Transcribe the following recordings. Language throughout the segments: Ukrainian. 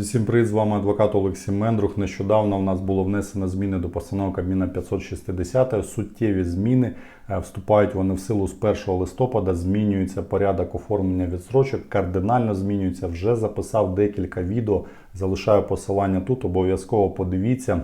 Всім привіт! З вами адвокат Олексій Мендрух. Нещодавно в нас було внесено зміни до постанови Кабміна 560. Суттєві зміни Е, вступають вони в силу з 1 листопада. Змінюється порядок оформлення відсрочок, кардинально змінюється. Вже записав декілька відео. Залишаю посилання тут. Обов'язково подивіться.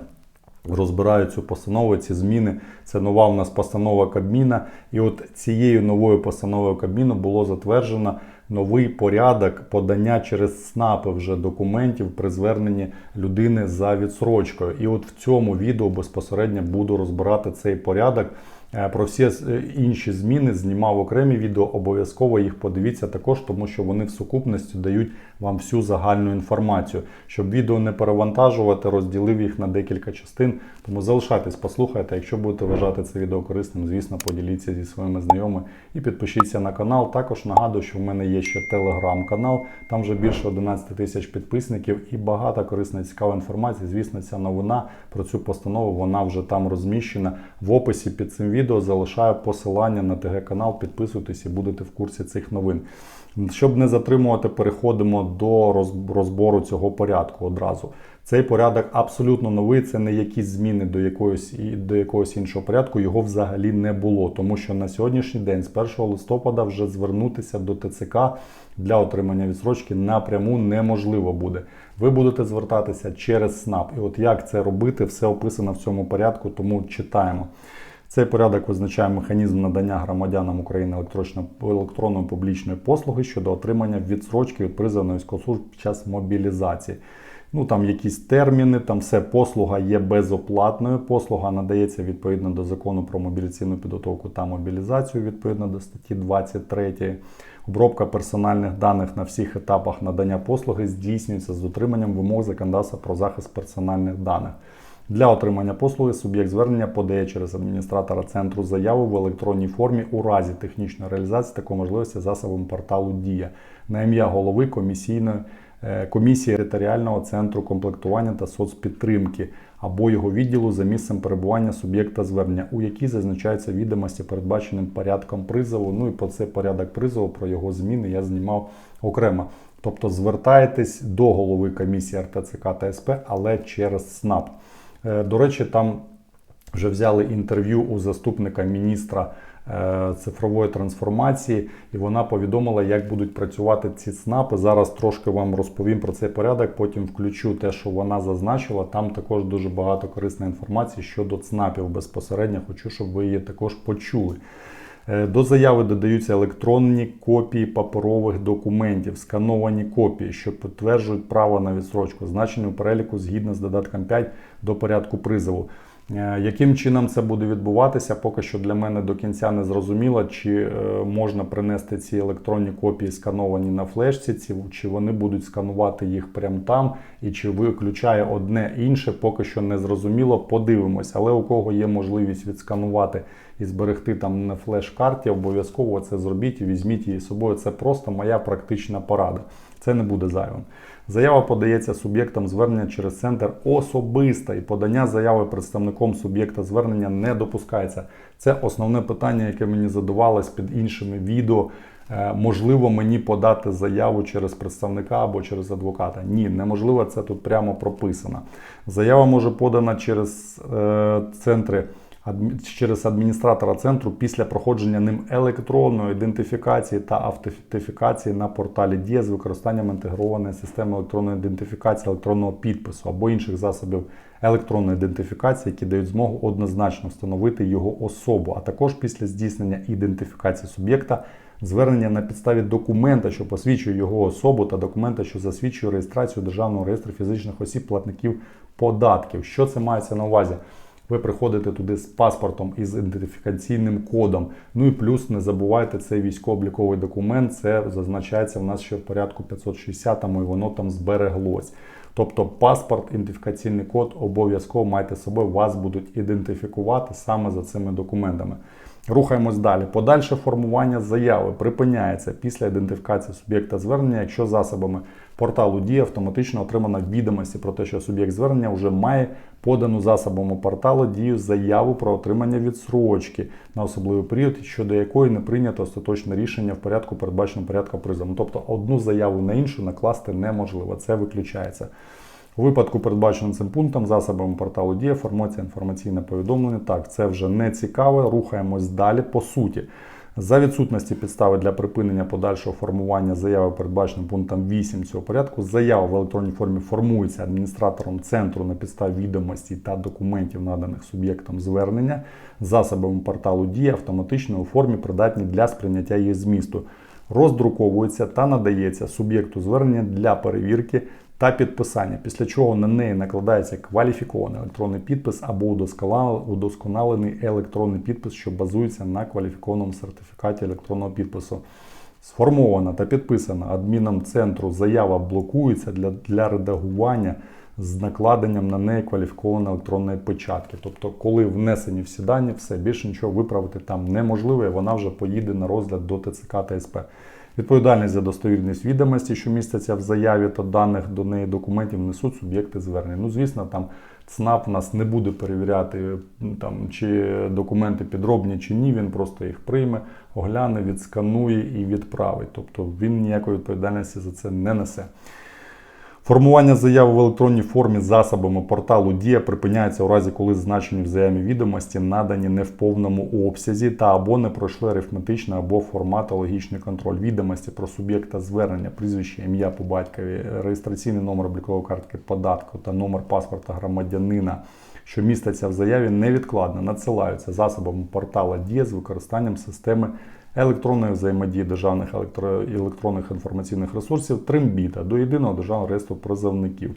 Розбираю цю постанову, ці зміни. Це нова у нас постанова Кабміна. І от цією новою постановою Кабміну було затверджено новий порядок подання через СНАПи вже документів при зверненні людини за відсрочкою. І от в цьому відео безпосередньо буду розбирати цей порядок. Е, про всі е, інші зміни знімав окремі відео. Обов'язково їх подивіться також, тому що вони в сукупності дають вам всю загальну інформацію. Щоб відео не перевантажувати, розділив їх на декілька частин. Тому залишайтесь, послухайте. Якщо будете вважати це відео корисним, звісно, поділіться зі своїми знайомими і підпишіться на канал. Також нагадую, що в мене є ще телеграм-канал, там вже більше 11 тисяч підписників і багато корисної цікавої інформації. Звісно, ця новина про цю постанову вона вже там розміщена в описі під цим відео. Залишаю посилання на ТГ-канал, підписуйтесь і будете в курсі цих новин. Щоб не затримувати, переходимо до розбору цього порядку одразу. Цей порядок абсолютно новий, це не якісь зміни до якогось до якогось іншого порядку, його взагалі не було. Тому що на сьогоднішній день, з 1 листопада, вже звернутися до ТЦК для отримання відсрочки напряму неможливо буде. Ви будете звертатися через СНАП. І от як це робити, все описано в цьому порядку, тому читаємо. Цей порядок визначає механізм надання громадянам України електронної публічної послуги щодо отримання відсрочки від призову службу під час мобілізації. Ну там якісь терміни, там все послуга є безоплатною. Послуга надається відповідно до закону про мобілізаційну підготовку та мобілізацію відповідно до статті 23. Обробка персональних даних на всіх етапах надання послуги здійснюється з дотриманням вимог законодавства про захист персональних даних. Для отримання послуги суб'єкт звернення подає через адміністратора центру заяву в електронній формі у разі технічної реалізації такої можливості засобом порталу Дія на ім'я голови комісійної е, комісії територіального центру комплектування та соцпідтримки або його відділу за місцем перебування суб'єкта звернення, у якій зазначаються відомості передбаченим порядком призову. Ну і про цей порядок призову, про його зміни я знімав окремо. Тобто звертаєтесь до голови комісії РТЦК та СП, але через СНАП. Е, до речі, там вже взяли інтерв'ю у заступника міністра е, цифрової трансформації, і вона повідомила, як будуть працювати ці ЦНАПи. Зараз трошки вам розповім про цей порядок. Потім включу те, що вона зазначила. Там також дуже багато корисної інформації щодо ЦНАПів безпосередньо. Хочу, щоб ви її також почули. Е, до заяви додаються електронні копії паперових документів, скановані копії, що підтверджують право на відсрочку, значені у переліку згідно з додатком 5 до порядку призову. Е, яким чином це буде відбуватися, поки що для мене до кінця не зрозуміло, чи е, можна принести ці електронні копії скановані на флешці, чи вони будуть сканувати їх прямо там, і чи виключає одне інше, поки що не зрозуміло. Подивимось, але у кого є можливість відсканувати і зберегти там на флеш-карті, обов'язково це зробіть і візьміть її з собою. Це просто моя практична порада. Це не буде зайвим. Заява подається суб'єктом звернення через центр особисто і подання заяви представником суб'єкта звернення не допускається. Це основне питання, яке мені задавалось під іншими відео. Е, можливо, мені подати заяву через представника або через адвоката. Ні, неможливо, це тут прямо прописано. Заява може подана через е, центри через адміністратора центру після проходження ним електронної ідентифікації та автентифікації на порталі Дія з використанням інтегрованої системи електронної ідентифікації, електронного підпису або інших засобів електронної ідентифікації, які дають змогу однозначно встановити його особу, а також після здійснення ідентифікації суб'єкта. Звернення на підставі документа, що посвідчує його особу, та документа, що засвідчує реєстрацію державного реєстру фізичних осіб платників податків. Що це мається на увазі? Ви приходите туди з паспортом і з ідентифікаційним кодом. Ну і плюс не забувайте цей військово-обліковий документ. Це зазначається в нас ще в порядку 560 і воно там збереглось. Тобто паспорт, ідентифікаційний код обов'язково майте з собою, вас будуть ідентифікувати саме за цими документами. Рухаємось далі. Подальше формування заяви припиняється після ідентифікації суб'єкта звернення, якщо засобами порталу Дія автоматично отримана відомості про те, що суб'єкт звернення вже має подану засобами порталу Дію заяву про отримання відсрочки на особливий період, щодо якої не прийнято остаточне рішення в порядку, передбаченому порядку призову. Тобто одну заяву на іншу накласти неможливо. Це виключається. У випадку, передбаченим цим пунктом, засобами порталу Дія формується інформаційне повідомлення. Так, це вже не цікаво. Рухаємось далі. По суті, за відсутності підстави для припинення подальшого формування заяви, передбаченим пунктом 8 цього порядку, заява в електронній формі формується адміністратором центру на підставі відомостей та документів, наданих суб'єктом звернення, засобами порталу Дія автоматично у формі придатні для сприйняття її змісту. Роздруковується та надається суб'єкту звернення для перевірки та підписання, після чого на неї накладається кваліфікований електронний підпис або удосконал- удосконалений електронний підпис, що базується на кваліфікованому сертифікаті електронного підпису. Сформована та підписана адміном центру заява блокується для, для редагування з накладенням на неї кваліфікованої електронної печатки. Тобто, коли внесені всі дані, все більше нічого виправити там неможливо, і вона вже поїде на розгляд до ТЦК та СП. Відповідальність за достовірність відомості, що містяться в заяві та даних до неї документів, несуть суб'єкти звернення. Ну, звісно, там ЦНАП нас не буде перевіряти, там, чи документи підробні, чи ні. Він просто їх прийме, огляне, відсканує і відправить. Тобто він ніякої відповідальності за це не несе. Формування заяви в електронній формі засобами порталу Дія припиняється у разі, коли зазначені в заяві відомості надані не в повному обсязі та або не пройшли арифметичний або форматологічний контроль. Відомості про суб'єкта звернення, прізвище, ім'я по батькові, реєстраційний номер облікової картки податку та номер паспорта громадянина, що містяться в заяві, невідкладно надсилаються засобами портала Дія з використанням системи електронної взаємодії державних електро- електронних інформаційних ресурсів Тримбіта до єдиного державного реєстру призовників.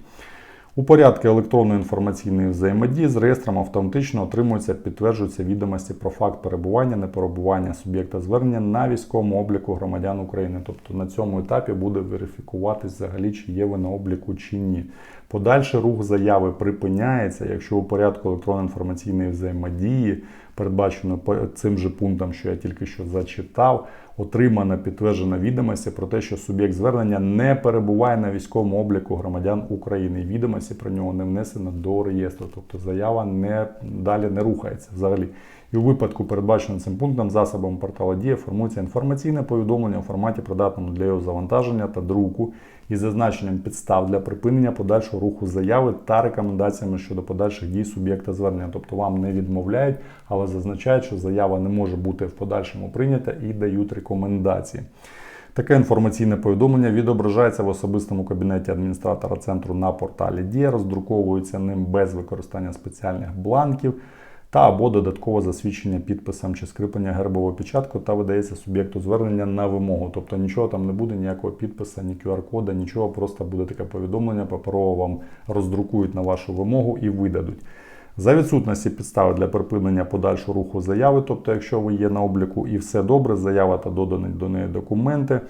У порядку електронної інформаційної взаємодії з реєстром автоматично отримуються, підтверджуються відомості про факт перебування, неперебування суб'єкта звернення на військовому обліку громадян України. Тобто на цьому етапі буде верифікуватись взагалі, чи є ви на обліку чи ні. Подальший рух заяви припиняється, якщо у порядку електронної інформаційної взаємодії, передбачено цим же пунктом, що я тільки що зачитав, отримана підтверджена відомості про те, що суб'єкт звернення не перебуває на військовому обліку громадян України. Відомості про нього не внесено до реєстру, тобто заява не далі не рухається взагалі. І у випадку, передбаченим цим пунктом, засобом портала Дія формується інформаційне повідомлення у форматі, придатному для його завантаження та друку із зазначенням підстав для припинення подальшого руху заяви та рекомендаціями щодо подальших дій суб'єкта звернення. Тобто вам не відмовляють, але зазначають, що заява не може бути в подальшому прийнята і дають рекомендації. Таке інформаційне повідомлення відображається в особистому кабінеті адміністратора центру на порталі Дія, роздруковується ним без використання спеціальних бланків та або додаткове засвідчення підписом чи скріплення гербового печатку та видається суб'єкту звернення на вимогу. Тобто нічого там не буде, ніякого підпису, ні QR-кода, нічого, просто буде таке повідомлення, паперово вам роздрукують на вашу вимогу і видадуть. За відсутності підстави для припинення подальшого руху заяви, тобто, якщо ви є на обліку і все добре, заява та додані до неї документи,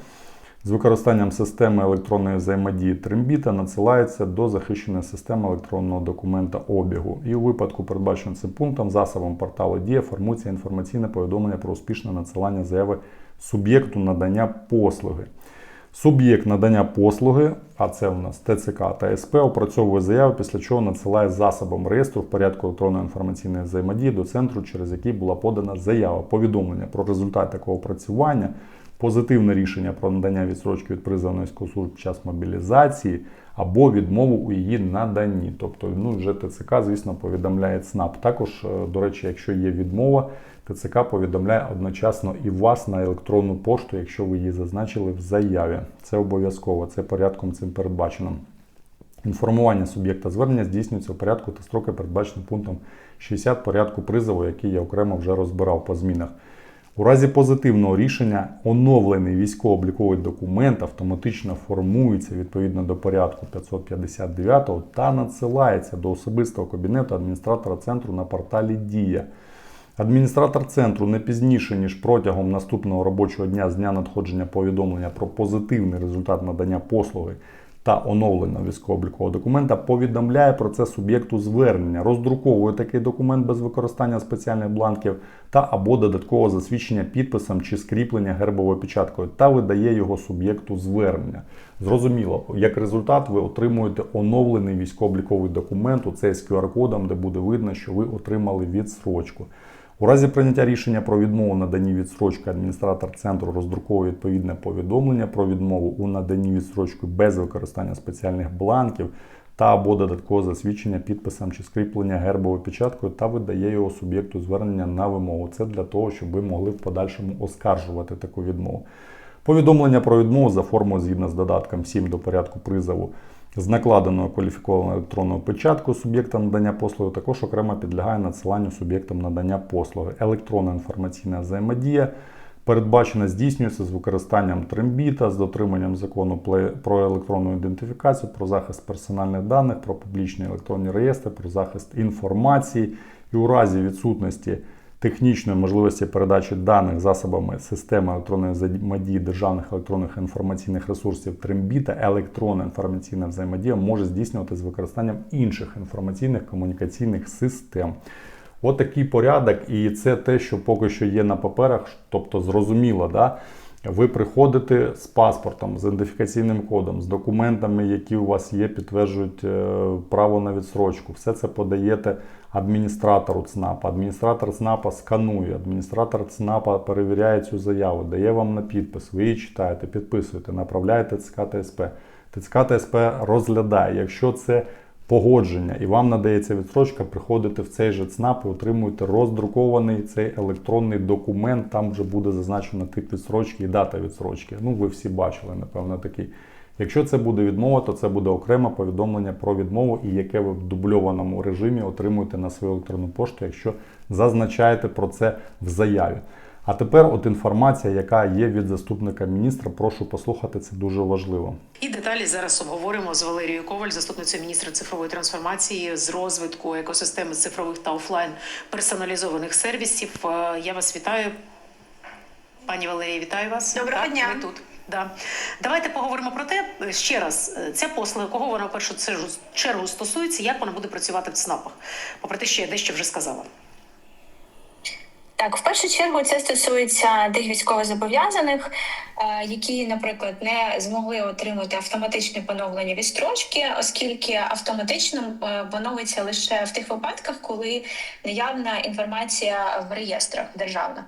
з використанням системи електронної взаємодії Трембіта надсилається до захищеної системи електронного документа обігу. І у випадку, передбаченим цим пунктом, засобом порталу Дія формується інформаційне повідомлення про успішне надсилання заяви суб'єкту надання послуги. Суб'єкт надання послуги, а це у нас ТЦК та СП, опрацьовує заяву, після чого надсилає засобом реєстру в порядку електронної інформаційної взаємодії до центру, через який була подана заява. Повідомлення про результат такого опрацювання, позитивне рішення про надання відсрочки від призовної служби під час мобілізації або відмову у її наданні. Тобто, ну вже ТЦК, звісно, повідомляє ЦНАП. Також, е, до речі, якщо є відмова, ТЦК повідомляє одночасно і вас на електронну пошту, якщо ви її зазначили в заяві. Це обов'язково, це порядком цим передбачено. Інформування суб'єкта звернення здійснюється у порядку та строки, передбачені пунктом 60 порядку призову, який я окремо вже розбирав по змінах. У разі позитивного рішення оновлений військово-обліковий документ автоматично формується відповідно до порядку 559 та надсилається до особистого кабінету адміністратора центру на порталі Дія. Адміністратор центру не пізніше, ніж протягом наступного робочого дня з дня надходження повідомлення про позитивний результат надання послуги та оновленого військово-облікового документа повідомляє про це суб'єкту звернення, роздруковує такий документ без використання спеціальних бланків та або додаткового засвідчення підписом чи скріплення гербовою печаткою та видає його суб'єкту звернення. Зрозуміло, як результат, ви отримуєте оновлений військово-обліковий документ у цей з QR-кодом, де буде видно, що ви отримали відсрочку. У разі прийняття рішення про відмову наданні відсрочки адміністратор центру роздруковує відповідне повідомлення про відмову у наданні відсрочки без використання спеціальних бланків та або додаткового засвідчення підписом чи скріплення гербовою печаткою та видає його суб'єкту звернення на вимогу. Це для того, щоб ви могли в подальшому оскаржувати таку відмову. Повідомлення про відмову за формою згідно з додатком 7 до порядку призову з накладеною кваліфікованою електронною печаткою суб'єкта надання послуги також окремо підлягає надсиланню суб'єктам надання послуги. Електронна інформаційна взаємодія передбачена здійснюється з використанням трембіта, з дотриманням закону про електронну ідентифікацію, про захист персональних даних, про публічні електронні реєстри, про захист інформації і у разі відсутності технічної можливості передачі даних засобами системи електронної взаємодії державних електронних інформаційних ресурсів Трембіта, електронна інформаційна взаємодія може здійснювати з використанням інших інформаційних комунікаційних систем. От такий порядок, і це те, що поки що є на паперах, тобто зрозуміло, да? Ви приходите з паспортом, з ідентифікаційним кодом, з документами, які у вас є, підтверджують е, право на відсрочку. Все це подаєте адміністратору ЦНАПа. Адміністратор ЦНАПа сканує, адміністратор ЦНАПа перевіряє цю заяву, дає вам на підпис, ви її читаєте, підписуєте, направляєте ТЦК ТСП. ТЦК ТСП розглядає, якщо це погодження і вам надається відстрочка, приходите в цей же ЦНАП і отримуєте роздрукований цей електронний документ. Там вже буде зазначено тип відстрочки і дата відстрочки. Ну, ви всі бачили, напевно, такий. Якщо це буде відмова, то це буде окреме повідомлення про відмову, і яке ви в дубльованому режимі отримуєте на свою електронну пошту, якщо зазначаєте про це в заяві. А тепер от інформація, яка є від заступника міністра. Прошу послухати, це дуже важливо. І деталі зараз обговоримо з Валерією Коваль, заступницею міністра цифрової трансформації з розвитку екосистеми цифрових та офлайн персоналізованих сервісів. Е, Я вас вітаю. Пані Валерія, вітаю вас. Доброго так, дня. Ви тут. Да. Давайте поговоримо про те, ще раз, е, ця послуга, кого вона в першу чергу стосується, як вона буде працювати в ЦНАПах. Попри те, що я дещо вже сказала. Так, в першу чергу це стосується тих військовозобов'язаних, е, які, наприклад, не змогли отримати автоматичне поновлення відстрочки, оскільки автоматично е, поновиться лише в тих випадках, коли наявна інформація в реєстрах державних.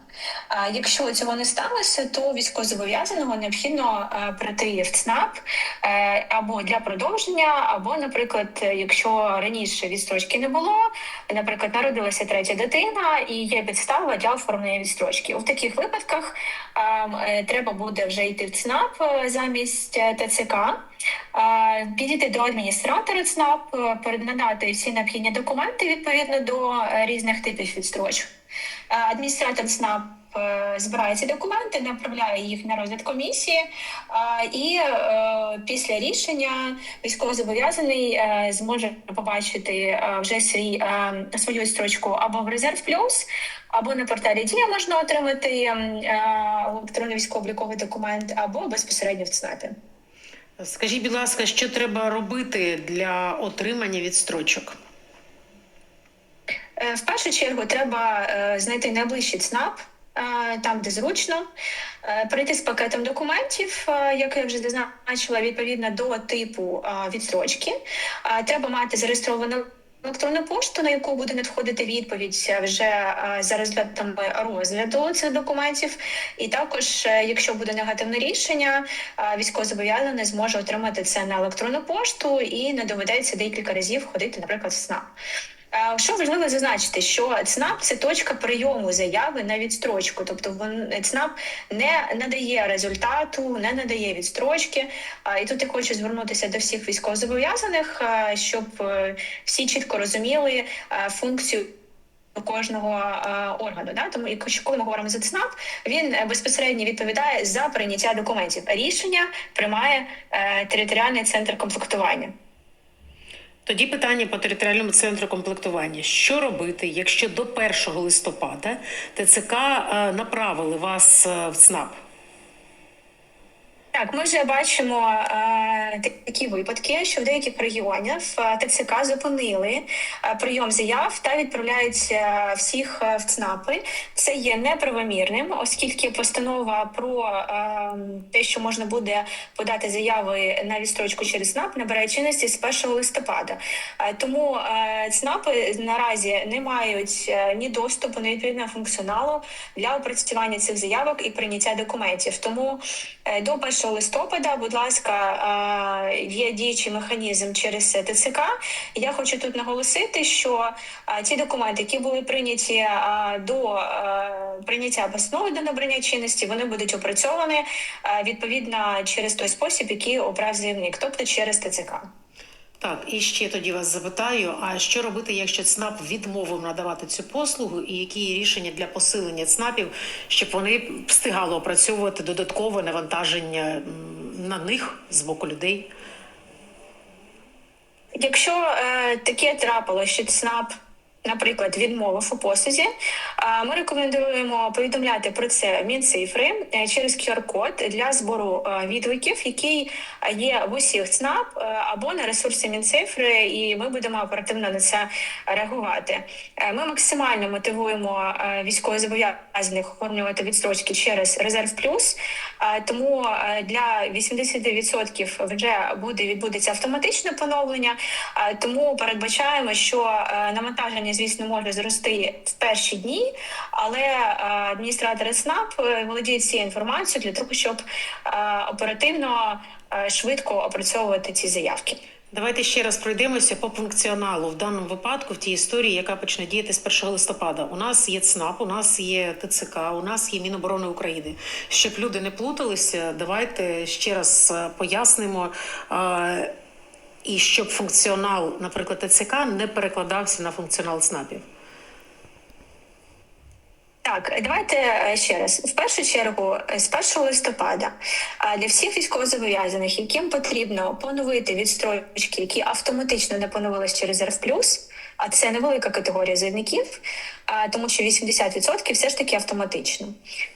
А Якщо цього не сталося, то військовозобов'язаного необхідно е, прийти в ЦНАП е, або для продовження, або, наприклад, якщо раніше відстрочки не було, наприклад, народилася третя дитина і є підстава для оформлення відстрочки. У таких випадках ем, е, треба буде вже йти в ЦНАП е, замість е, ТЦК, підійти до адміністратора ЦНАП, е, передати всі необхідні документи відповідно до е, різних типів відстрочок. Е, Адміністратор ЦНАП збирає ці документи, направляє їх на розгляд комісії, і після рішення військовозобов'язаний зможе побачити вже свій свою строчку або в резерв плюс, або на порталі Дія можна отримати електронний військово-обліковий документ, або безпосередньо в ЦНАПі. Скажіть, будь ласка, що треба робити для отримання відстрочок? Е, В першу чергу треба е, знайти найближчий ЦНАП, е, там, де зручно, прийти з пакетом документів, як я вже зазначила, відповідно до типу відстрочки. Треба мати зареєстровану електронну пошту, на яку буде надходити відповідь вже е, за результатами розгляду цих документів. І також, е, якщо буде негативне рішення, е, військовозобов'язаний зможе отримати це на електронну пошту і не доведеться декілька разів ходити, наприклад, в СНАП. Що важливо зазначити, що ЦНАП це точка прийому заяви на відстрочку, тобто ЦНАП не надає результату, не надає відстрочки. І тут я хочу звернутися до всіх військовозобов'язаних, щоб е, всі чітко розуміли е, функцію. Кожного е, органу, да тому якщо коли ми говоримо за ЦНАП, він безпосередньо відповідає за прийняття документів. Рішення приймає е, територіальний центр комплектування. Тоді питання по територіальному центру комплектування: що робити, якщо до 1 листопада ТЦК е, направили вас е, в ЦНАП? Так, ми вже бачимо е, такі випадки, що в деяких регіонів е, ТЦК зупинили е, прийом заяв та відправляють е, всіх е, в ЦНАПи. Це є неправомірним, оскільки постанова про е, те, що можна буде подати заяви на відстрочку через ЦНАП, набирає чинності з 1 листопада. Тому е, ЦНАПи наразі не мають ні доступу, ні відповідного функціоналу для опрацювання цих заявок і прийняття документів. Тому е, до 1 листопада, будь ласка, е, є діючий механізм через ТЦК. Я хочу тут наголосити, що е, ті документи, які були прийняті е, до прийняття постанови до набрання чинності, вони будуть опрацьовані відповідно через той спосіб, який обрав заявник, тобто через ТЦК. Так, і ще тоді вас запитаю: а що робити, якщо ЦНАП відмовив надавати цю послугу, і які рішення для посилення ЦНАПів, щоб вони встигали опрацьовувати додаткове навантаження на них з боку людей? Якщо е, таке трапило, що ЦНАП, наприклад, відмовив у послузі, е, ми рекомендуємо повідомляти про це Мінцифри е, через QR-код для збору е, відгуків, який є в усіх ЦНАП е, або на ресурсі Мінцифри, і ми будемо оперативно на це реагувати. Ми максимально мотивуємо військовозобов'язаних оформлювати відстрочки через резерв плюс. Тому для 80% вже буде відбудеться автоматичне поновлення. Тому передбачаємо, що е, навантаження, звісно, може зрости в перші дні, але е, адміністратори СНАП е, володіють цією інформацією для того, щоб е, оперативно швидко опрацьовувати ці заявки. Давайте ще раз пройдемося по функціоналу в даному випадку, в тій історії, яка почне діяти з 1 листопада. У нас є ЦНАП, у нас є ТЦК, у нас є Міноборони України. Щоб люди не плуталися, давайте ще раз пояснимо. І щоб функціонал, наприклад, ТЦК не перекладався на функціонал ЦНАПів. Так, давайте е, ще раз. В першу чергу, е, з 1 листопада е, для всіх військовозобов'язаних, яким потрібно поновити відстрочки, які автоматично не поновились через РФ+, а це невелика категорія заявників, тому що 80% все ж таки автоматично.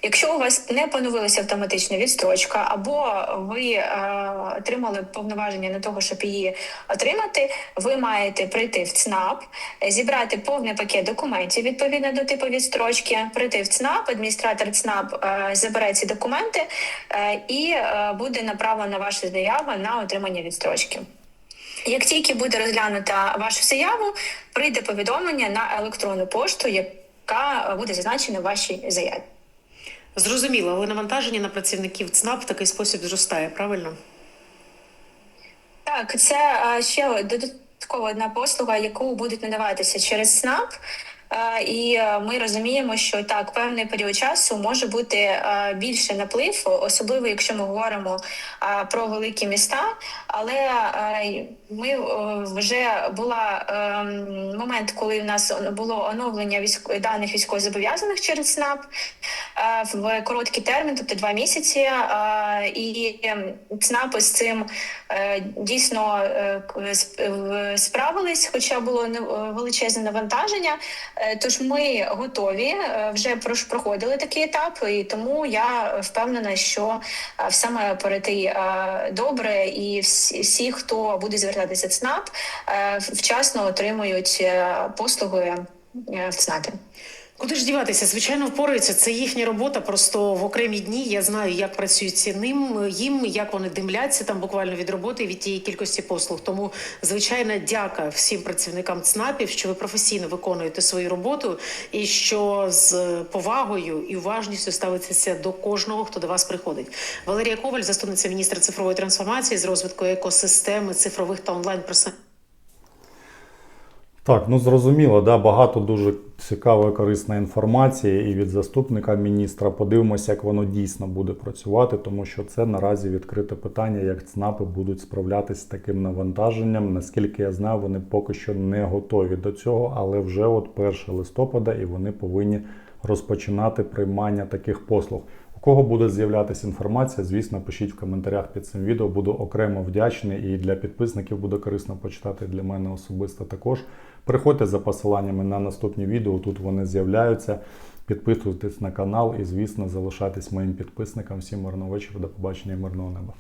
Якщо у вас не поновилася автоматична відстрочка, або ви е, отримали повноваження на того, щоб її отримати, ви маєте прийти в ЦНАП, зібрати повний пакет документів відповідно до типу відстрочки, прийти в ЦНАП, адміністратор ЦНАП е, забере ці документи е, і буде направлена ваша заява на отримання відстрочки. Як тільки буде розглянута вашу заяву, прийде повідомлення на електронну пошту, яка буде зазначена в вашій заяві. Зрозуміло, але навантаження на працівників ЦНАП в такий спосіб зростає, правильно? Так, це е, ще додаткова одна послуга, яку будуть надаватися через СНАП. Е, І е, ми розуміємо, що так певний період часу може бути е, більше наплив, особливо якщо ми говоримо про великі міста. Але ми вже була момент, коли в нас було оновлення військ... даних військовозобов'язаних через СНАП в короткий термін, тобто два місяці. І ЦНАПи з цим дійсно справились, хоча було не- величезне навантаження. Е, Тож ми готові, е, вже проходили такий етап, і тому я впевнена, що е, все має перейти добре, і всі, хто буде звертатися ЦНАП, вчасно отримують послуги в ЦНАПі. Куди ж діватися? Звичайно, впораються. Це їхня робота. Просто в окремі дні я знаю, як працюють ці ним їм, як вони димляться там буквально від роботи від тієї кількості послуг. Тому звичайна дяка всім працівникам ЦНАПів, що ви професійно виконуєте свою роботу і що з повагою і уважністю ставитеся до кожного, хто до вас приходить. Валерія Коваль, заступниця міністра цифрової трансформації з розвитку екосистеми цифрових та онлайн персональних Так, ну зрозуміло, да, багато дуже цікавої корисної інформації і від заступника міністра. Подивимося, як воно дійсно буде працювати, тому що це наразі відкрите питання, як ЦНАПи будуть справлятися з таким навантаженням. Наскільки я знаю, вони поки що не готові до цього, але вже от 1 листопада і вони повинні розпочинати приймання таких послуг. У кого буде з'являтися інформація, звісно, пишіть в коментарях під цим відео. Буду окремо вдячний і для підписників буде корисно почитати для мене особисто також. Приходьте за посиланнями на наступні відео, тут вони з'являються. Підписуйтесь на канал і, звісно, залишайтесь моїм підписникам. Всім мирного вечора, до побачення і мирного неба.